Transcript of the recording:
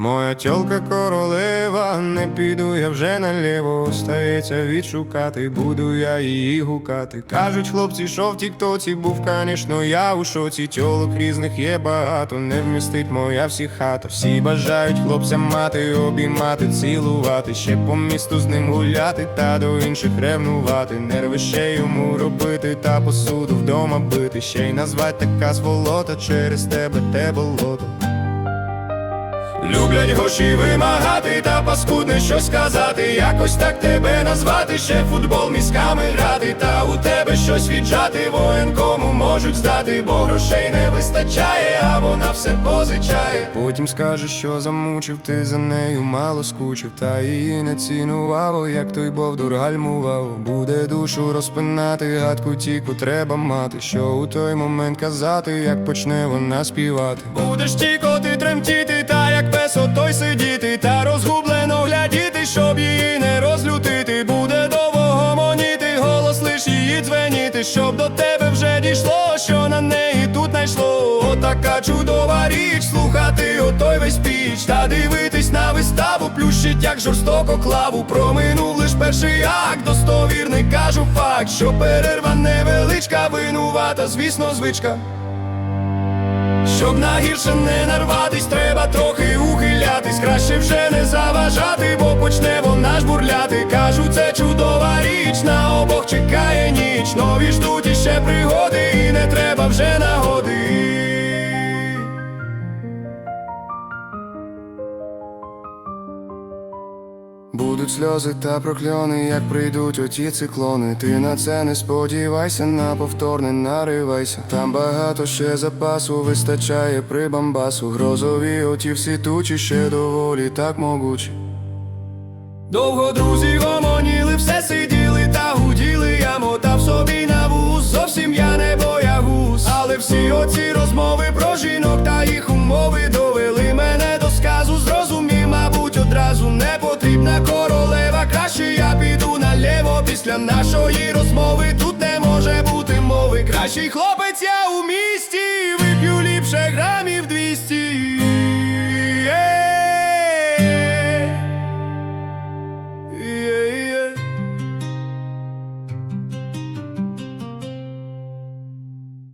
Моя тьолка королева, не піду я вже наліво, остається відшукати, буду я її гукати. Кажуть, хлопці, що в тіктоці був, конечно, я у шоці. Тьолок різних є багато, не вмістить моя всі хата. Всі бажають хлопцям мати, обіймати, цілувати, ще по місту з ним гуляти, та до інших ревнувати. Нерви ще йому робити, та посуду вдома бити. Ще й назвать така сволота через тебе те болото. Люблять гроші вимагати та паскудне щось сказати. Якось так тебе назвати, ще футбол мізками грати, та у тебе щось віджати, воєнкому можуть здати, бо грошей не вистачає, а вона все позичає. Потім скажеш, що замучив, ти за нею мало скучив, та її не цінував, як той бовдур гальмував. Буде душу розпинати, гадку тіку треба мати, що у той момент казати, як почне вона співати. Будеш тікоти, тремтіти, та як пес отой сидіти, та розгублено глядіти, щоб її не розлютити. Буде довго гомоніти, голос лиш її дзвеніти, щоб до тебе вже дійшло, що на неї тут найшло. Отака чудова річ, слухати отой весь піч, та дивитись на виставу, плющить, як жорстоко клаву. Проминув лиш перший акт, достовірний кажу факт, що перерва невеличка, винувата, звісно, звичка. Щоб на гірше не нарватись, треба трохи ухилятись, краще вже не заважати, бо почне вона ж бурляти. Кажу, це чудова річ, на обох чекає ніч, нові ждуть іще пригоди, і не треба вже нагоди. Будуть сльози та прокльони, як прийдуть оті циклони. Ти на це не сподівайся, на повторне наривайся. Там багато ще запасу вистачає при бамбасу. Грозові оті всі тучі ще доволі так могучі. Довго друзі гомоніли, все сиділи та гуділи. Я мотав собі на вуз, зовсім я не боягуз. Але всі оці розмови про жінок після нашої розмови. Тут не може бути мови. Кращий хлопець я у місті,